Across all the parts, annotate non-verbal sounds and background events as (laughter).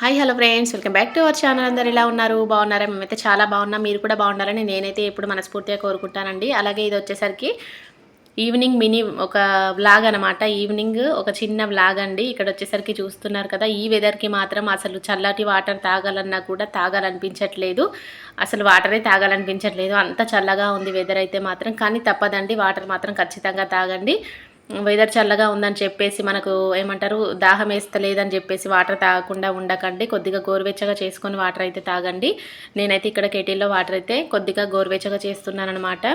Hi hello friends welcome back to our channel అందరు ఎలా ఉన్నారు? బాగున్నారా? మేమైతే చాలా బాగున్నాం. మీరు కూడా బాగున్నారని నేనైతే ఎప్పుడు మనస్ఫూర్తిగా కోరుకుంటానండి. అలాగే ఇది వచ్చేసరికి ఈవినింగ్ మినీ ఒక వ్లాగ్ అనమాట ఈవినింగ్ ఒక చిన్న వ్లాగ్ అండి. ఇక్కడ వచ్చేసరికి చూస్తున్నారు కదా ఈ వెదర్కి మాత్రం అసలు చల్లటి వాటర్ తాగాలన్నా కూడా తాగాలనిపించట్లేదు. అసలు వాటరే తాగాలనిపించట్లేదు. అంత చల్లగా ఉంది వెదర్ అయితే మాత్రం. కానీ తప్పదండి వాటర్ మాత్రం ఖచ్చితంగా తాగండి. వెదర్ చల్లగా ఉందని చెప్పేసి మనకు ఏమంటారు దాహం వేస్తలేదని చెప్పేసి వాటర్ తాగకుండా ఉండకండి. కొద్దిగా గోరువెచ్చగా చేసుకొని వాటర్ అయితే తాగండి. నేనైతే ఇక్కడ కెటిల్లో వాటర్ అయితే కొద్దిగా గోరువెచ్చగా చేస్తున్నాను అనమాట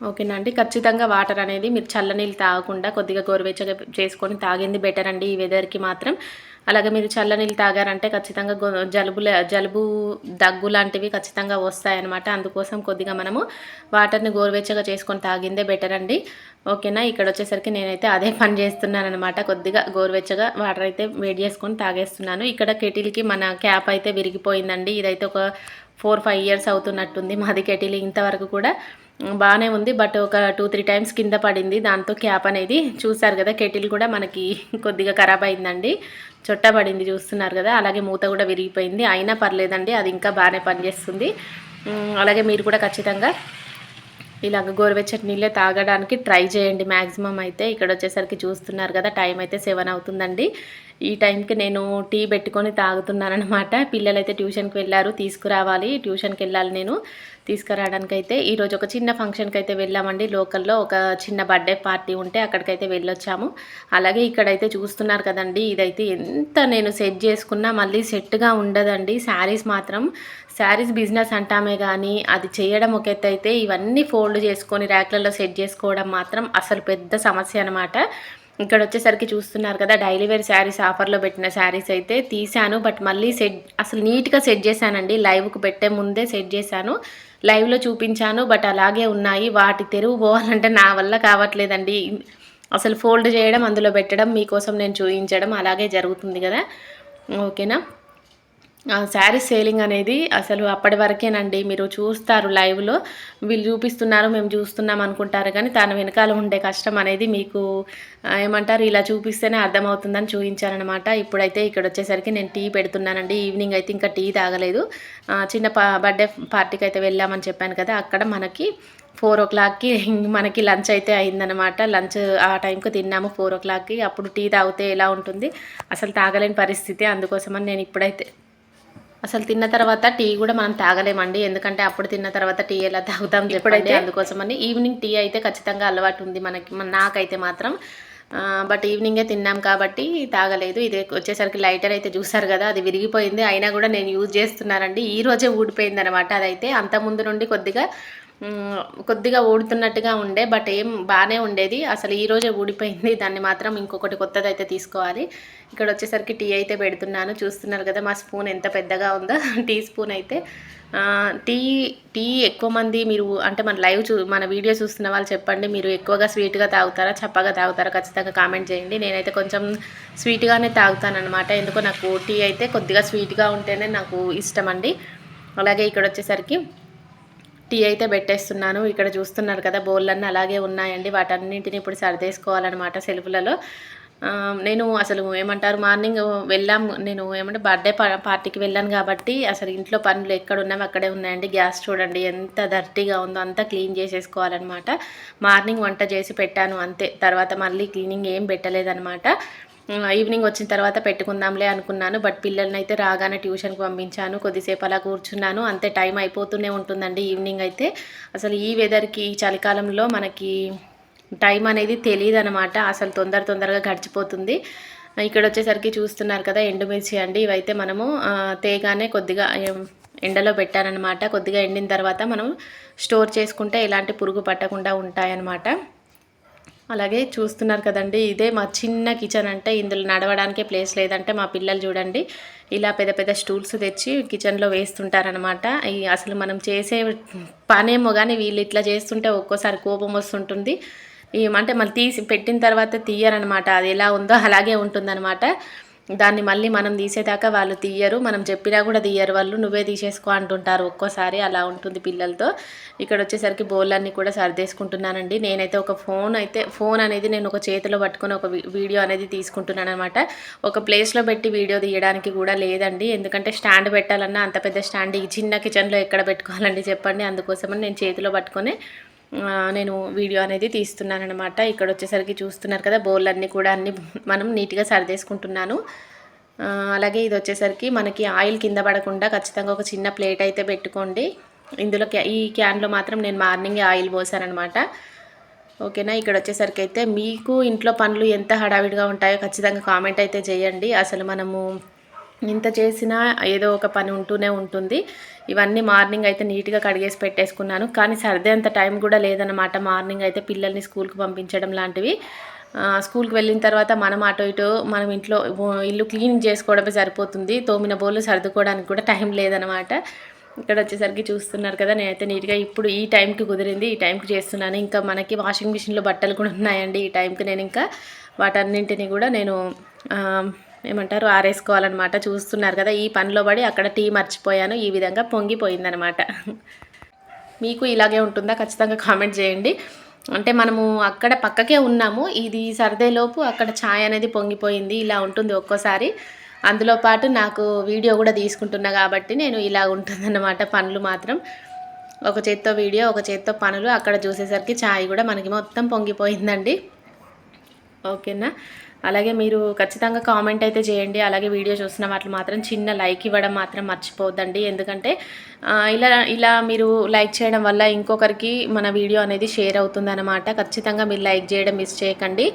ఓకేనా అండి? ఖచ్చితంగా వాటర్ అనేది మీరు చల్లనీళ్ళు తాగకుండా కొద్దిగా గోరువెచ్చగా చేసుకొని తాగింది బెటర్ అండి ఈ వెదర్కి మాత్రం. అలాగే మీరు చల్లనీళ్ళు తాగారంటే ఖచ్చితంగా జలుబు జలుబు దగ్గు లాంటివి ఖచ్చితంగా వస్తాయన్నమాట. అందుకోసం కొద్దిగా మనము వాటర్ని గోరువెచ్చగా చేసుకొని తాగిందే బెటర్ అండి. ఓకేనా? ఇక్కడ వచ్చేసరికి నేనైతే అదే (laughs) పని చేస్తున్నాను అనమాట కొద్దిగా గోరువెచ్చగా వాటర్ అయితే వేడి చేసుకొని తాగేస్తున్నాను. ఇక్కడ కెటిల్కి మన క్యాప్ అయితే విరిగిపోయిందండి. ఇదైతే ఒక ఫోర్ ఫైవ్ ఇయర్స్ అవుతున్నట్టుంది మాది కెటిల్ ఇంతవరకు కూడా. బాగానే ఉంది. బట్ ఒక టూ త్రీ టైమ్స్ కింద పడింది. దాంతో క్యాప్ అనేది చూసారు కదా కెటిల్ కూడా మనకి (laughs) కొద్దిగా ఖరాబ్ అయిందండి. చొట్టబడింది చూస్తున్నారు కదా అలాగే మూత కూడా విరిగిపోయింది. అయినా పర్లేదండి అది ఇంకా బాగానే పనిచేస్తుంది. అలాగే మీరు కూడా ఖచ్చితంగా ఇలాగ గోరువెచ్చటి నీళ్ళే తాగడానికి ట్రై చేయండి. మ్యాక్సిమం అయితే ఇక్కడ వచ్చేసరికి చూస్తున్నారు కదా టైం అయితే సెవెన్ అవుతుందండి. ఈ టైంకి నేను టీ పెట్టుకొని తాగుతున్నాను అనమాట పిల్లలు అయితే ట్యూషన్కి వెళ్ళారు తీసుకురావాలి. ట్యూషన్కి వెళ్ళాలి నేను. తీసుకురావడానికి అయితే ఈరోజు ఒక చిన్న ఫంక్షన్కి అయితే వెళ్ళామండి. లోకల్లో ఒక చిన్న బర్త్డే పార్టీ ఉంటే అక్కడికైతే వెళ్ళొచ్చాము. అలాగే ఇక్కడైతే చూస్తున్నారు కదండి ఇదైతే ఎంత నేను సెట్ చేసుకున్నా మళ్ళీ సెట్గా ఉండదండి. శారీస్ మాత్రం శారీస్ బిజినెస్ అంటామే కానీ అది చేయడం ఒక ఎత్తు అయితే ఇవన్నీ ఫోల్డ్ చేసుకొని ర్యాక్లలో సెట్ చేసుకోవడం మాత్రం అసలు పెద్ద సమస్య అనమాట ఇక్కడ వచ్చేసరికి చూస్తున్నారు కదా డైలీ వేర్ శారీస్ ఆఫర్లో పెట్టిన శారీస్ అయితే తీశాను. బట్ మళ్ళీ సెట్ అసలు నీట్గా సెట్ చేశానండి. లైవ్కు పెట్టే ముందే సెట్ చేశాను. లైవ్లో చూపించాను బట్ అలాగే ఉన్నాయి. వాటి తెరువు పోవాలంటే నా వల్ల కావట్లేదండి. అసలు ఫోల్డ్ చేయడం అందులో పెట్టడం మీకోసం నేను చూపించడం అలాగే జరుగుతుంది కదా. ఓకేనా? శారీ సేలింగ్ అనేది అసలు అప్పటి వరకేనండి. మీరు చూస్తారు లైవ్లో. వీళ్ళు చూపిస్తున్నారు మేము చూస్తున్నాం అనుకుంటారు. కానీ తన వెనకాల ఉండే కష్టం అనేది మీకు ఏమంటారు? ఇలా చూపిస్తేనే అర్థమవుతుందని చూపించానమాట ఇప్పుడైతే ఇక్కడ వచ్చేసరికి నేను టీ పెడుతున్నానండి. ఈవినింగ్ అయితే ఇంకా టీ తాగలేదు. చిన్న బర్త్డే పార్టీకి అయితే వెళ్ళామని చెప్పాను కదా. అక్కడ మనకి ఫోర్ ఓ క్లాక్కి (laughs) మనకి లంచ్ అయితే అయిందనమాట లంచ్ ఆ టైంకి తిన్నాము ఫోర్ ఓ క్లాక్కి. అప్పుడు టీ తాగితే ఎలా ఉంటుంది? అసలు తాగలేని పరిస్థితి. అందుకోసమని నేను ఇప్పుడైతే అసలు తిన్న తర్వాత టీ కూడా మనం తాగలేమండి. ఎందుకంటే అప్పుడు తిన్న తర్వాత టీ ఎలా తాగుతాం చెప్పండి. అందుకోసమని ఈవినింగ్ టీ అయితే ఖచ్చితంగా అలవాటు ఉంది మనకి నాకైతే మాత్రం. బట్ ఈవినింగే తిన్నాం కాబట్టి తాగలేదు. ఇది వచ్చేసరికి లైటర్ అయితే చూసారు కదా అది విరిగిపోయింది. అయినా కూడా నేను యూజ్ చేస్తున్నానండి. ఈ రోజే ఊడిపోయింది అనమాట అదైతే. అంత ముందు నుండి కొద్దిగా కొద్దిగా ఊడుతున్నట్టుగా ఉండే బట్ ఏం బాగానే ఉండేది. అసలు ఈరోజే ఊడిపోయింది. దాన్ని మాత్రం ఇంకొకటి కొత్తది అయితే తీసుకోవాలి. ఇక్కడ వచ్చేసరికి టీ అయితే పెడుతున్నాను. చూస్తున్నారు కదా మా స్పూన్ ఎంత పెద్దగా ఉందో. (laughs) టీ స్పూన్ అయితే టీ టీ ఎక్కువ మంది మీరు అంటే మన లైవ్ చూ మన వీడియో చూస్తున్న వాళ్ళు చెప్పండి. మీరు ఎక్కువగా స్వీట్గా తాగుతారా చప్పగా తాగుతారా ఖచ్చితంగా కామెంట్ చేయండి. నేనైతే కొంచెం స్వీట్గానే తాగుతానమాట ఎందుకో నాకు టీ అయితే కొద్దిగా స్వీట్గా ఉంటేనే నాకు ఇష్టం అండి. అలాగే ఇక్కడ వచ్చేసరికి టీ అయితే పెట్టేస్తున్నాను. ఇక్కడ చూస్తున్నారు కదా బౌల్లన్నీ అలాగే ఉన్నాయండి. వాటన్నింటిని ఇప్పుడు సర్దేసుకోవాలన్నమాట సెల్ఫ్లలో. నేను అసలు ఏమంటారు మార్నింగ్ వెళ్ళాం. నేను ఏమంటే బర్త్డే పార్టీకి వెళ్ళాను కాబట్టి అసలు ఇంట్లో పనులు ఎక్కడ ఉన్నామో అక్కడే ఉన్నాయండి. గ్యాస్ చూడండి ఎంత దర్టీగా ఉందో అంతా క్లీన్ చేసేసుకోవాలన్నమాట. మార్నింగ్ వంట చేసి పెట్టాను అంతే. తర్వాత మళ్ళీ క్లీనింగ్ ఏం పెట్టలేదన్నమాట. ఈవినింగ్ వచ్చిన తర్వాత పెట్టుకుందాంలే అనుకున్నాను బట్ పిల్లల్ని అయితే రాగానే ట్యూషన్కి పంపించాను కొద్దిసేపు అలా కూర్చున్నాను అంతే టైం అయిపోతూనే ఉంటుందండి ఈవినింగ్ అయితే. అసలు ఈ వెదర్కి ఈ చలికాలంలో మనకి టైం అనేది తెలియదు అనమాట అసలు తొందర తొందరగా గడిచిపోతుంది. ఇక్కడ వచ్చేసరికి చూస్తున్నారు కదా ఎండుమిర్చి అండి ఇవైతే మనము తేగానే కొద్దిగా ఎండలో పెట్టానమాట కొద్దిగా ఎండిన తర్వాత మనం స్టోర్ చేసుకుంటే ఎలాంటి పురుగు పట్టకుండా ఉంటాయన్నమాట. అలాగే చూస్తున్నారు కదండి ఇదే మా చిన్న కిచెన్ అంటే ఇందులో నడవడానికే ప్లేస్ లేదంటే మా పిల్లలు చూడండి ఇలా పెద్ద పెద్ద స్టూల్స్ తెచ్చి కిచెన్లో వేస్తుంటారనమాట అసలు మనం చేసే పనేమో కానీ వీళ్ళు ఇట్లా చేస్తుంటే ఒక్కోసారి కోపం వస్తుంటుంది. అంటే మళ్ళీ తీసి పెట్టిన తర్వాత తీయరనమాట అది ఎలా ఉందో అలాగే ఉంటుందన్నమాట. దాన్ని మళ్ళీ మనం తీసేదాకా వాళ్ళు తీయరు మనం చెప్పినా కూడా తీయరు. వాళ్ళు నువ్వే తీసేసుకో అంటుంటారు ఒక్కోసారి అలా ఉంటుంది పిల్లలతో. ఇక్కడ వచ్చేసరికి బోళ్ళన్నీ కూడా సర్దేసుకుంటున్నానండి. నేనైతే ఒక ఫోన్ అయితే ఫోన్ అనేది నేను ఒక చేతిలో పట్టుకొని ఒక వీడియో అనేది తీసుకుంటున్నాను అనమాట ఒక ప్లేస్లో పెట్టి వీడియో తీయడానికి కూడా లేదండి. ఎందుకంటే స్టాండ్ పెట్టాలన్నా అంత పెద్ద స్టాండ్ ఈ చిన్న కిచెన్లో ఎక్కడ పెట్టుకోవాలండి చెప్పండి. అందుకోసమని నేను చేతిలో పట్టుకొని నేను వీడియో అనేది తీస్తున్నాను అనమాట ఇక్కడ వచ్చేసరికి చూస్తున్నారు కదా బౌల్ అన్నీ కూడా అన్ని మనం నీట్గా సరిదేసుకుంటున్నాను. అలాగే ఇది వచ్చేసరికి మనకి ఆయిల్ కింద పడకుండా ఖచ్చితంగా ఒక చిన్న ప్లేట్ అయితే పెట్టుకోండి. ఇందులో ఈ క్యాన్లో మాత్రం నేను మార్నింగ్ ఆయిల్ పోసానమాట ఓకేనా? ఇక్కడ వచ్చేసరికి అయితే మీకు ఇంట్లో పనులు ఎంత హడావిడిగా ఉంటాయో ఖచ్చితంగా కామెంట్ అయితే చేయండి. అసలు మనము ఇంత చేసినా ఏదో ఒక పని ఉంటూనే ఉంటుంది. ఇవన్నీ మార్నింగ్ అయితే నీట్గా కడిగేసి పెట్టేసుకున్నాను. కానీ సర్దే అంత టైం కూడా లేదనమాట మార్నింగ్ అయితే పిల్లల్ని స్కూల్కి పంపించడం లాంటివి. స్కూల్కి వెళ్ళిన తర్వాత మనం అటు ఇటు మనం ఇంట్లో ఇల్లు క్లీన్ చేసుకోవడమే సరిపోతుంది. తోమిన బోళ్ళు సర్దుకోవడానికి కూడా టైం లేదనమాట ఇక్కడ వచ్చేసరికి చూస్తున్నారు కదా నేనైతే నీట్గా ఇప్పుడు ఈ టైంకి కుదిరింది ఈ టైంకి చేస్తున్నాను. ఇంకా మనకి వాషింగ్ మిషన్లో బట్టలు కూడా ఉన్నాయండి ఈ టైంకి నేను ఇంకా. వాటన్నింటినీ కూడా నేను ఏమంటారు ఆరేసుకోవాలన్నమాట. చూస్తున్నారు కదా ఈ పనిలో పడి అక్కడ టీ మర్చిపోయాను. ఈ విధంగా పొంగిపోయిందనమాట మీకు ఇలాగే ఉంటుందా? ఖచ్చితంగా కామెంట్ చేయండి. అంటే మనము అక్కడ పక్కకే ఉన్నాము. ఇది సర్దేలోపు అక్కడ ఛాయ్ అనేది పొంగిపోయింది. ఇలా ఉంటుంది ఒక్కోసారి. అందులో పాటు నాకు వీడియో కూడా తీసుకుంటున్నా కాబట్టి నేను ఇలా ఉంటుందన్నమాట పనులు మాత్రం. ఒక చేత్తో వీడియో ఒక చేత్తో పనులు. అక్కడ చూసేసరికి ఛాయ్ కూడా మనకి మొత్తం పొంగిపోయిందండి. ఓకేనా? అలాగే మీరు ఖచ్చితంగా కామెంట్ అయితే చేయండి. అలాగే వీడియో చూసిన వాటిని మాత్రం చిన్న లైక్ ఇవ్వడం మాత్రం మర్చిపోవద్దండి. ఎందుకంటే ఇలా ఇలా మీరు లైక్ చేయడం వల్ల ఇంకొకరికి మన వీడియో అనేది షేర్ అవుతుందన్నమాట. ఖచ్చితంగా మీరు లైక్ చేయడం మిస్ చేయకండి.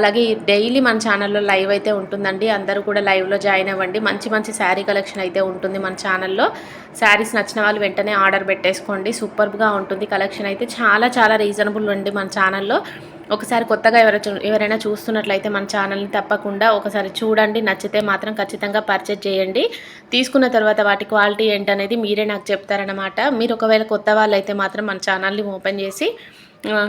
అలాగే డైలీ మన ఛానల్లో లైవ్ అయితే ఉంటుందండి. అందరూ కూడా లైవ్లో జాయిన్ అవ్వండి. మంచి మంచి శారీ కలెక్షన్ అయితే ఉంటుంది మన ఛానల్లో శారీస్ నచ్చిన వాళ్ళు వెంటనే ఆర్డర్ పెట్టేసుకోండి. సూపర్గా ఉంటుంది. కలెక్షన్ అయితే చాలా చాలా రీజనబుల్ ఉంది మన ఛానల్లో ఒకసారి కొత్తగా ఎవరైనా ఎవరైనా చూస్తున్నట్లయితే మన ఛానల్ని తప్పకుండా ఒకసారి చూడండి. నచ్చితే మాత్రం ఖచ్చితంగా పర్చేజ్ చేయండి. తీసుకున్న తర్వాత వాటి క్వాలిటీ ఏంటనేది మీరే నాకు చెప్తారనమాట మీరు ఒకవేళ కొత్త వాళ్ళు అయితే మాత్రం మన ఛానల్ని ఓపెన్ చేసి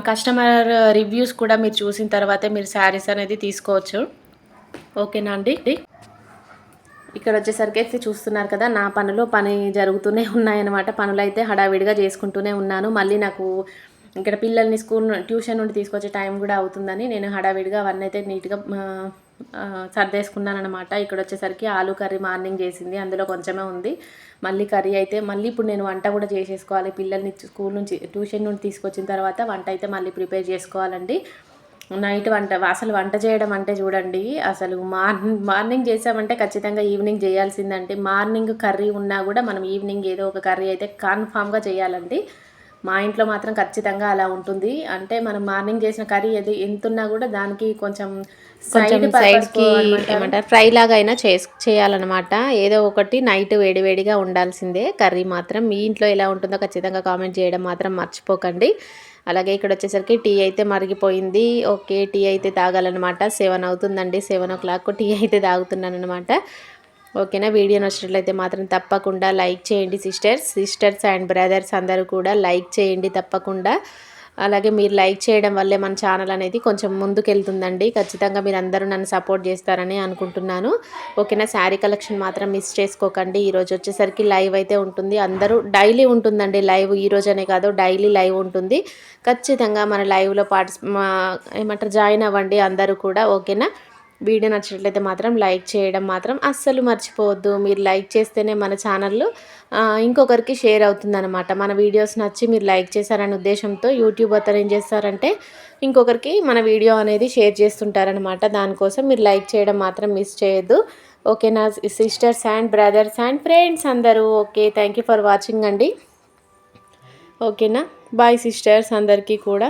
కస్టమర్ రివ్యూస్ కూడా మీరు చూసిన తర్వాతే మీరు శారీస్ అనేది తీసుకోవచ్చు. ఓకేనా అండి? ఇక్కడ వచ్చేసరికి అయితే చూస్తున్నారు కదా నా పనులు పని జరుగుతూనే ఉన్నాయన్నమాట. పనులు అయితే హడావిడిగా చేసుకుంటూనే ఉన్నాను. మళ్ళీ నాకు ఇక్కడ పిల్లల్ని స్కూల్ ట్యూషన్ నుండి తీసుకొచ్చే టైం కూడా అవుతుందని నేను హడావిడిగా అవన్నీ అయితే నీట్గా సర్దేసుకున్నానమాట ఇక్కడ వచ్చేసరికి ఆలు కర్రీ మార్నింగ్ చేసింది అందులో కొంచెమే ఉంది. మళ్ళీ కర్రీ అయితే మళ్ళీ ఇప్పుడు నేను వంట కూడా చేసేసుకోవాలి. పిల్లల్ని స్కూల్ నుంచి ట్యూషన్ నుండి తీసుకొచ్చిన తర్వాత వంట అయితే మళ్ళీ ప్రిపేర్ చేసుకోవాలండి. నైట్ వంట అసలు వంట చేయడం అంటే చూడండి అసలు మార్నింగ్ మార్నింగ్ చేసామంటే ఖచ్చితంగా ఈవినింగ్ చేయాల్సిందంటే మార్నింగ్ కర్రీ ఉన్నా కూడా మనం ఈవినింగ్ ఏదో ఒక కర్రీ అయితే కన్ఫామ్గా చేయాలండి. మా ఇంట్లో మాత్రం ఖచ్చితంగా అలా ఉంటుంది. అంటే మనం మార్నింగ్ చేసిన కర్రీ అది ఎంతున్నా కూడా దానికి కొంచెం సైడ్ సైడ్కి ఏమంటారు? ఫ్రై లాగా అయినా చేయాలన్నమాట. ఏదో ఒకటి నైట్ వేడివేడిగా ఉండాల్సిందే. కర్రీ మాత్రం మీ ఇంట్లో ఎలా ఉంటుందో ఖచ్చితంగా కామెంట్ చేయడం మాత్రం మర్చిపోకండి. అలాగే ఇక్కడ వచ్చేసరికి టీ అయితే మరిగిపోయింది. ఓకే టీ అయితే తాగాలన్నమాట. సెవెన్ అవుతుందండి. సెవెన్ ఓ క్లాక్ టీ అయితే తాగుతున్నాను అనమాట ఓకేనా? వీడియో నచ్చినట్లయితే మాత్రం తప్పకుండా లైక్ చేయండి సిస్టర్స్. సిస్టర్స్ అండ్ బ్రదర్స్ అందరూ కూడా లైక్ చేయండి తప్పకుండా. అలాగే మీరు లైక్ చేయడం వల్లే మన ఛానల్ అనేది కొంచెం ముందుకెళ్తుందండి. ఖచ్చితంగా మీరు అందరూ నన్ను సపోర్ట్ చేస్తారని అనుకుంటున్నాను. ఓకేనా? శారీ కలెక్షన్ మాత్రం మిస్ చేసుకోకండి. ఈరోజు వచ్చేసరికి లైవ్ అయితే ఉంటుంది. అందరూ డైలీ ఉంటుందండి లైవ్. ఈ రోజనే కాదు డైలీ లైవ్ ఉంటుంది. ఖచ్చితంగా మన లైవ్లో పార్టిసి ఏమంటారు జాయిన్ అవ్వండి అందరూ కూడా. ఓకేనా? వీడియో నచ్చినట్లయితే మాత్రం లైక్ చేయడం మాత్రం అస్సలు మర్చిపోవద్దు. మీరు లైక్ చేస్తేనే మన ఛానల్ ఇంకొకరికి షేర్ అవుతుందన్నమాట. మన వీడియోస్ నచ్చి మీరు లైక్ చేశారనే ఉద్దేశంతో యూట్యూబ్ అతను ఏం చేస్తారంటే ఇంకొకరికి మన వీడియో అనేది షేర్ చేస్తుంటారనమాట దానికోసం మీరు లైక్ చేయడం మాత్రం మిస్ చేయొద్దు. ఓకే నా sisters and brothers and friends అందరూ. Okay thank you for watching అండి. ఓకేనా? బాయ్ సిస్టర్స్ అందరికీ కూడా.